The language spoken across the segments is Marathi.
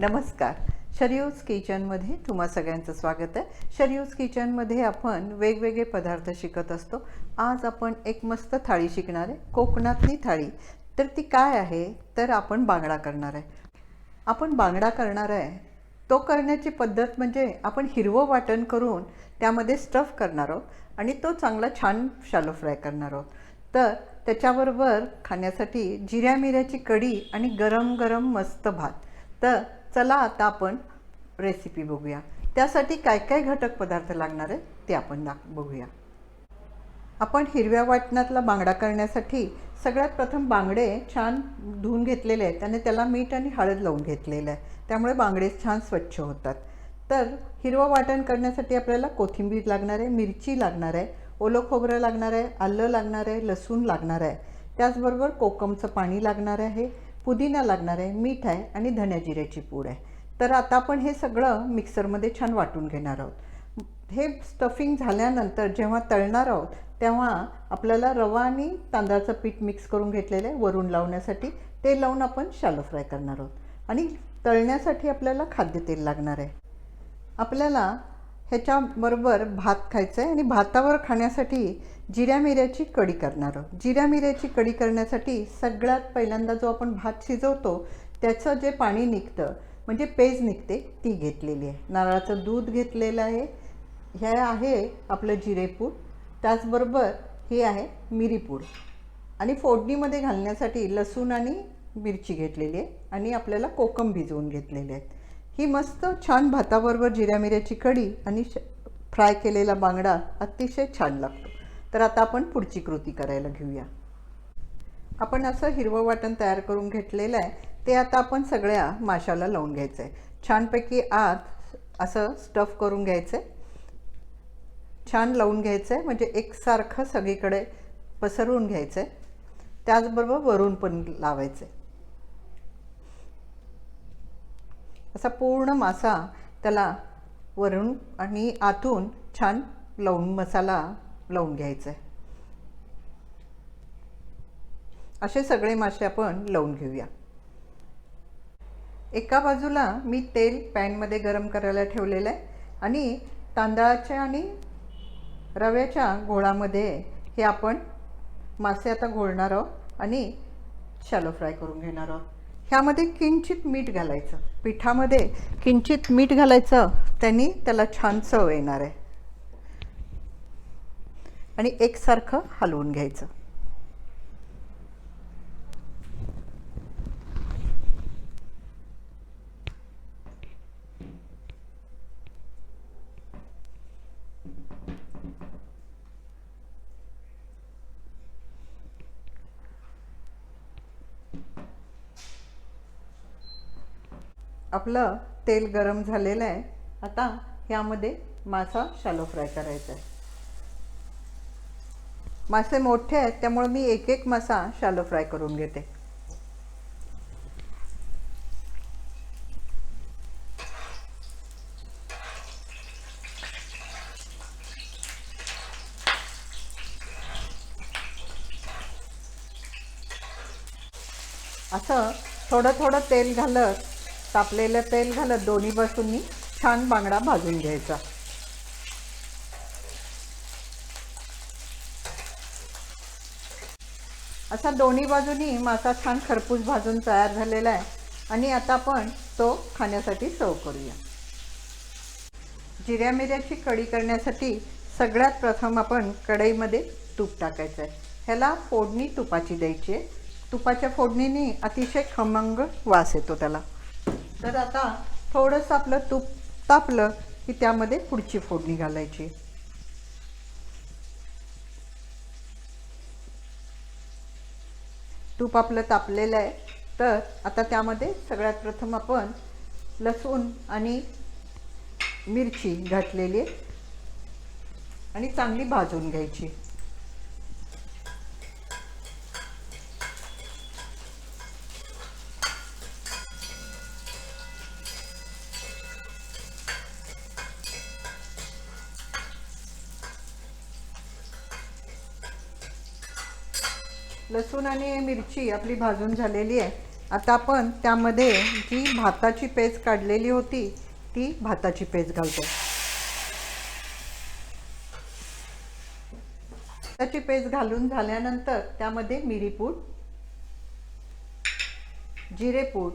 नमस्कार. शरियूज किचनमध्ये तुम्हा सगळ्यांचं स्वागत आहे. शरियूज किचनमध्ये आपण वेगवेगळे पदार्थ शिकत असतो. आज आपण एक मस्त थाळी शिकणार आहे. कोकणातली थाळी. तर ती काय आहे? तर आपण बांगडा करणार आहे. आपण बांगडा करणार आहे. तो करण्याची पद्धत म्हणजे आपण हिरवं वाटण करून त्यामध्ये स्टफ करणार आहोत आणि तो चांगला छान शालो फ्राय करणार आहोत. तर त्याच्याबरोबर खाण्यासाठी जिऱ्या मिऱ्याची कढी आणि गरम गरम मस्त भात. तर चला आता आपण रेसिपी बघूया. त्यासाठी काय काय घटक पदार्थ लागणार आहे ते आपण दाख बघूया. आपण हिरव्या वाटणातला बांगडा करण्यासाठी सगळ्यात प्रथम बांगडे छान धुवून घेतलेले आहेत त्याने त्याला मीठ आणि हळद लावून घेतलेलं आहे. त्यामुळे बांगडे छान स्वच्छ होतात. तर हिरवं वाटण करण्यासाठी आपल्याला कोथिंबीर लागणार आहे मिरची लागणार आहे ओलं खोबरं लागणार आहे आलं लागणार आहे लसूण लागणार आहे. त्याचबरोबर कोकमचं पाणी लागणार आहे. पुदिना लागणार आहे मीठ आहे आणि धन्या जिऱ्याची पूड आहे. तर आता आपण हे सगळं मिक्सरमध्ये छान वाटून घेणार आहोत. हे स्टफिंग झाल्यानंतर जेव्हा तळणार आहोत तेव्हा आपल्याला रवा आणि तांदळाचं पीठ मिक्स करून घेतलेलं आहे वरून लावण्यासाठी. ते लावून आपण शालो फ्राय करणार आहोत. आणि तळण्यासाठी आपल्याला खाद्यतेल लागणार आहे. आपल्याला ह्याच्याबरोबर भात खायचं आहे आणि भातावर खाण्यासाठी जिऱ्या मिऱ्याची कढी करणार आहोत. जिऱ्या मिऱ्याची कढी करण्यासाठी सगळ्यात पहिल्यांदा जो आपण भात शिजवतो त्याचं जे पाणी निघतं म्हणजे पेज निघते ती घेतलेली आहे. नारळाचं दूध घेतलेलं आहे. हे आहे आपलं जिरेपूड. त्याचबरोबर हे आहे मिरीपूड. आणि फोडणीमध्ये घालण्यासाठी लसूण आणि मिरची घेतलेली आहे आणि आपल्याला कोकम भिजवून घेतलेले आहेत. ही मस्त छान भाताबरोबर जिऱ्या मिऱ्याची कढी आणि श फ्राय केलेला बांगडा अतिशय छान लागतो. तर आता आपण पुढची कृती करायला घेऊया. आपण असं हिरवं वाटण तयार करून घेतलेलं आहे. ते आता आपण सगळ्या माशाला लावून घ्यायचं आहे छानपैकी आत असं स्टफ करून घ्यायचं आहे छान लावून घ्यायचं आहे म्हणजे एकसारखं सगळीकडे पसरवून घ्यायचं आहे त्याचबरोबर वरून पण लावायचं आहे असा पूर्ण मासा त्याला वरून आणि आतून छान लावून मसाला लावून घ्यायचा आहे. असे सगळे मासे आपण लावून घेऊया. एका बाजूला मी तेल पॅनमध्ये गरम करायला ठेवलेलं आहे आणि तांदळाच्या आणि रव्याच्या घोळामध्ये हे आपण मासे आता घोळणार आहोत आणि शॅलो फ्राय करून घेणार आहोत. ह्यामध्ये किंचित मीठ घालायचं. पिठामध्ये किंचित मीठ घालायचं त्यांनी त्याला छान चव येणार आहे. आणि एकसारखं हलवून घ्यायचं. आपलं तेल गरम झालेलं आहे. आता ह्यामध्ये मासा शालो फ्राय करायचा आहे. मासे मोठे आहेत त्यामुळे मी एक एक मासा शालो फ्राय करून घेते. असं थोडं थोडं तेल घालत तापलेलं तेल घालत दोन्ही बाजूंनी छान बांगडा भाजून घ्यायचा. असा दोन्ही बाजूनी मासा छान खरपूस भाजून तयार झालेला आहे. आणि आता आपण तो खाण्यासाठी सर्व करूया. जिऱ्या मिऱ्याची कढी करण्यासाठी सगळ्यात प्रथम आपण कढईमध्ये तूप टाकायचं आहे. ह्याला फोडणी तुपाची द्यायची आहे. तुपाच्या फोडणीने अतिशय खमंग वास येतो त्याला. तर आता थोडंसं आपलं तूप तापलं की त्यामध्ये पुढची फोडणी घालायची. तूप आपलं तापलेलं आहे. तर आता त्यामध्ये सगळ्यात प्रथम आपण लसूण आणि मिरची घातलेली आहे. आणि चांगली भाजून घ्यायची. लसूण आणि मिरची आपली भाजून झालेली आहे. आता आपण त्यामध्ये जी भाताची पेज काढलेली होती ती भाताची पेज घालतो. भाताची पेज घालून झाल्यानंतर त्यामध्ये मिरीपूड जिरेपूड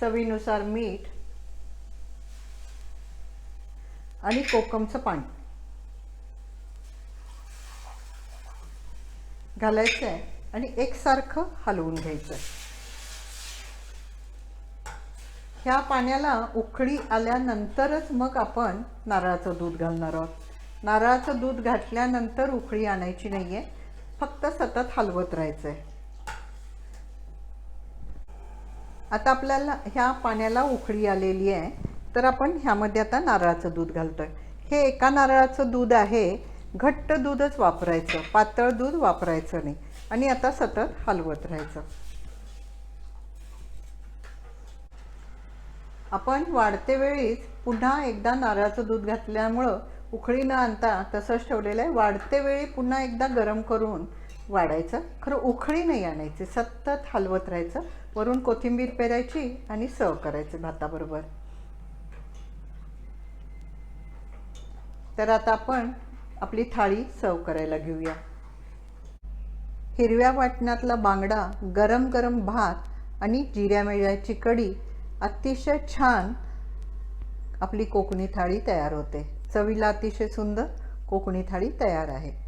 चवीनुसार मीठ आणि कोकमचं पाणी. घालायचं आहे आणि एकसारखं हलवून घ्यायचं ह्या पाण्याला उकळी आल्यानंतरच मग आपण नारळाचं दूध घालणार आहोत. नारळाचं दूध घातल्यानंतर उकळी आणायची नाही आहे फक्त सतत हलवत राहायचं आहे आता आपल्याला ह्या पाण्याला उकळी आलेली आहे तर आपण ह्यामध्ये आता नारळाचं दूध घालतोय. हे एका नारळाचं दूध आहे घट्ट दूधच वापरायचं पातळ दूध वापरायचं नाही. आणि आता सतत हलवत राहायचं. आपण वाढते वेळीच पुन्हा एकदा नारळाचं दूध घातल्यामुळं उकळी न आणता तसंच ठेवलेलं आहे. वाढते वेळी पुन्हा एकदा गरम करून वाढायचं. खरं उखळी नाही आणायची सतत हलवत राहायचं. वरून कोथिंबीर पेरायची आणि सर्व करायचं भाताबरोबर. तर आता आपण आपली थाळी सर्व करायला घेऊया. हिरव्या वाटणातला बांगडा गरम गरम भात आणि जिऱ्या मिरयाची कढी अतिशय छान आपली कोकणी थाळी तयार होते. चवीला अतिशय सुंदर कोकणी थाळी तयार आहे.